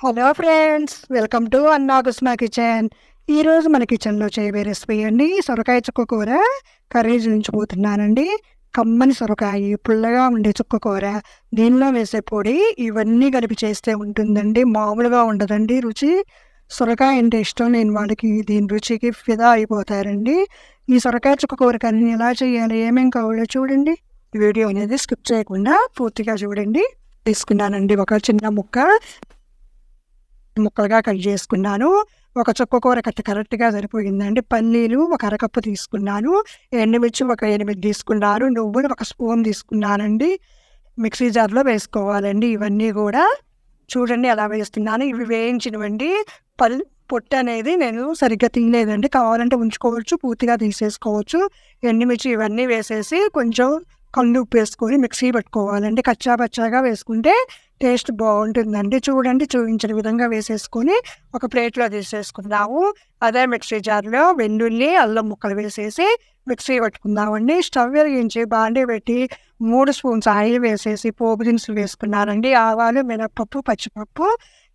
Hello friends welcome to Annakusma kitchen ఈరోజు మన కిచెన్లో చేయబోయే రెసిపీ అండి సొరకాయ చుక్క కూర. కర్రీ చూపించబోతున్నానండి కమ్మని సొరకాయ పుల్లగా ఉండే చుక్క కూర. దీనిలో వేసే పొడి ఇవన్నీ కలిపి చేస్తే ఉంటుందండి. మామూలుగా ఉండదండి రుచి. సొరకాయ అంటే ఇష్టం నేను వాళ్ళకి దీని రుచికి ఫిదా అయిపోతారండి. ఈ సొరకాయ చుక్క కూర కర్రీని ఎలా చేయాలి ఏమేం కావాలో చూడండి. వీడియో అనేది స్కిప్ చేయకుండా పూర్తిగా చూడండి. తీసుకున్నానండి ఒక చిన్న ముక్క. ముక్కలుగా కట్ చేసుకున్నాను. ఒక చుక్క కూర కట్ట కరెక్ట్గా సరిపోయిందండి. పల్లీలు ఒక అరకప్పు తీసుకున్నాను. ఎండుమిర్చి ఒక ఎనిమిది తీసుకున్నాను. నువ్వులు ఒక స్పూన్ తీసుకున్నానండి. మిక్సీ జార్లో వేసుకోవాలండి ఇవన్నీ కూడా. చూడండి ఎలా వేస్తున్నాను. ఇవి వేయించినవండి. పల్ పొట్టు అనేది నేను సరిగ్గా తీయలేదండి. కావాలంటే ఉంచుకోవచ్చు పూర్తిగా తీసేసుకోవచ్చు. ఎండుమిర్చి ఇవన్నీ వేసేసి కొంచెం కళ్ళు ఉప్పు వేసుకొని మిక్సీ పెట్టుకోవాలండి. కచ్చా పచ్చాగా వేసుకుంటే టేస్ట్ బాగుంటుందండి. చూడండి చూపించిన విధంగా వేసేసుకొని ఒక ప్లేట్లో తీసేసుకుందాము. అదే మిక్సీ జార్లో వెల్లుల్లి అల్లం ముక్కలు వేసేసి మిక్సీ పెట్టుకుందామండి. స్టవ్ వెలిగించి బాండీ పెట్టి మూడు స్పూన్స్ ఆయిల్ వేసేసి పోపు దినుసులు వేసుకున్నానండి. ఆవాలు మినప్పప్పు పచ్చిపప్పు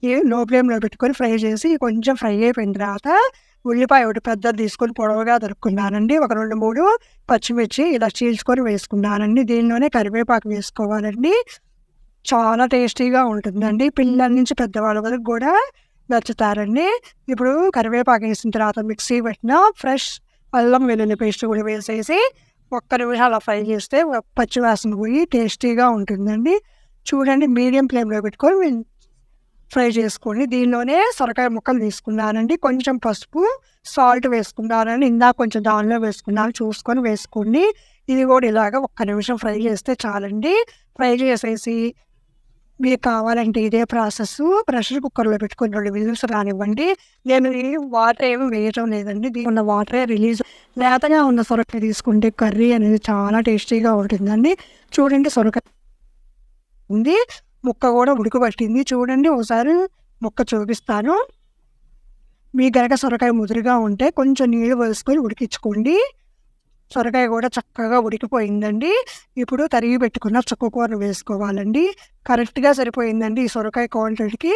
ఈ లో ఫ్లేమ్లో పెట్టుకొని ఫ్రై చేసి కొంచెం ఫ్రై అయిపోయిన తర్వాత ఉల్లిపాయ ఒకటి పెద్దది తీసుకొని పొడవుగా దొరుకున్నానండి ఒక రెండు మూడు పచ్చిమిర్చి ఇలా చీల్చుకొని వేసుకున్నానండి. దీనిలోనే కరివేపాకు వేసుకోవాలండి. చాలా టేస్టీగా ఉంటుందండి. పిల్లల నుంచి పెద్దవాళ్ళ వరకు కూడా నచ్చుతారండి. ఇప్పుడు కరివేపాకు వేసిన తర్వాత మిక్సీ పెట్టిన ఫ్రెష్ అల్లం వెల్లుల్లి పేస్ట్ కూడా వేసేసి ఒక్క నిమిషం అలా ఫ్రై చేస్తే పచ్చి వాసన పోయి టేస్టీగా ఉంటుందండి. చూడండి మీడియం ఫ్లేమ్లో పెట్టుకొని ఫ్రై చేసుకోండి. దీనిలోనే సొరకాయ ముక్కలు తీసుకున్నానండి. కొంచెం పసుపు సాల్ట్ వేసుకున్నానండి. ఇందాక కొంచెం దానిలో వేసుకున్నాను. చూసుకొని వేసుకోండి. ఇది కూడా ఇలాగ ఒక్క నిమిషం ఫ్రై చేస్తే చాలండి. ఫ్రై చేసేసి మీకు కావాలంటే ఇదే ప్రాసెస్ ప్రెషర్ కుక్కర్లో పెట్టుకొని రెండు విజిల్స్ రానివ్వండి. నేను వాటర్ ఏమి వేయటం లేదండి. దీని ఉన్న వాటరే రిలీజ్ లేతగా ఉన్న సొరకాయ తీసుకుంటే కర్రీ అనేది చాలా టేస్టీగా ఉంటుందండి. చూడండి సొరకాయ ఉంది. ముక్క కూడా ఉడకబట్టింది చూడండి ఒకసారి ముక్క చూపిస్తాను. మీ గనక సొరకాయ ముదురుగా ఉంటే కొంచెం నీళ్ళు వేసుకొని ఉడికించుకోండి. సొరకాయ కూడా చక్కగా ఉడికిపోయిందండి. ఇప్పుడు తరిగి పెట్టుకున్న చుక్కకూరను వేసుకోవాలండి. కరెక్ట్గా సరిపోయిందండి ఈ సొరకాయ క్వాంటిటీకి.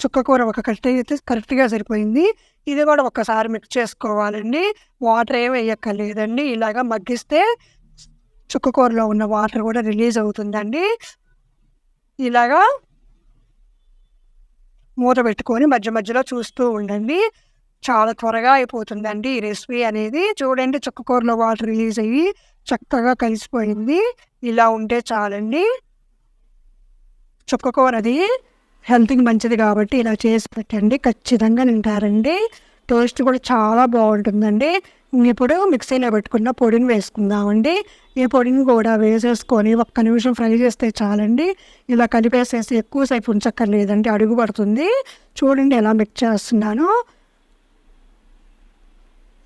చుక్కకూర ఒక కట్ట అయితే కరెక్ట్గా సరిపోయింది. ఇది కూడా ఒక్కసారి మిక్స్ చేసుకోవాలండి. వాటర్ ఏమి వేయక్కర్లేదండి. ఇలాగా మగ్గిస్తే చుక్కకూరలో ఉన్న వాటర్ కూడా రిలీజ్ అవుతుందండి. ఇలాగా మూత పెట్టుకొని మధ్య మధ్యలో చూస్తూ ఉండండి. చాలా త్వరగా అయిపోతుందండి ఈ రెసిపీ అనేది. చూడండి చుక్కకూరలో వాటర్ రిలీజ్ అయ్యి చక్కగా కలిసిపోయింది. ఇలా ఉంటే చాలండి. చుక్కకూర అది హెల్త్కి మంచిది కాబట్టి ఇలా చేసి పెట్టండి. ఖచ్చితంగా తింటారండి. టేస్ట్ కూడా చాలా బాగుంటుందండి. ఇప్పుడు మిక్సీలో పెట్టుకున్న పొడిని వేసుకుందామండి. ఈ పొడిని కూడా వేసేసుకొని ఒక్క నిమిషం ఫ్రై చేస్తే చాలండి. ఇలా కలిపేసేసి ఎక్కువసేపు ఉంచక్కర్లేదండి. అడుగు పడుతుంది. చూడండి ఎలా మిక్స్ చేస్తున్నాను.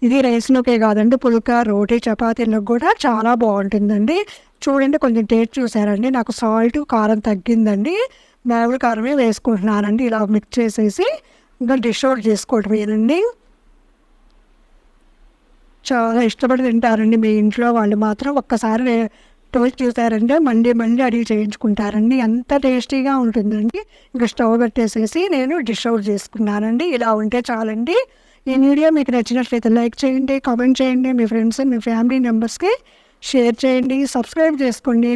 ఇది రైస్లోకే కాదండి పుల్క రోటీ చపాతీలకు కూడా చాలా బాగుంటుందండి. చూడండి కొంచెం టేస్ట్ చూసారండి నాకు సాల్ట్ కారం తగ్గిందండి. మామిడి కారమే వేసుకుంటున్నానండి ఇలా మిక్స్ చేసేసి ఇంకా డిష్ అవుట్ చేసుకోవటమేనండి చాలా ఇష్టపడి తింటారండి మీ ఇంట్లో వాళ్ళు మాత్రం. ఒక్కసారి టోస్ట్ చూసారంటే మళ్ళీ మళ్ళీ అడిగి చేయించుకుంటారండి. ఎంత టేస్టీగా ఉంటుందండి. ఇంకా స్టవ్ పెట్టేసేసి నేను డిష్ అవుట్ చేసుకున్నానండి. ఇలా ఉంటే చాలండి. ఈ వీడియో మీకు నచ్చినట్లయితే లైక్ చేయండి కామెంట్ చేయండి. మీ ఫ్రెండ్స్ మీ ఫ్యామిలీ మెంబర్స్కి షేర్ చేయండి సబ్స్క్రైబ్ చేసుకోండి.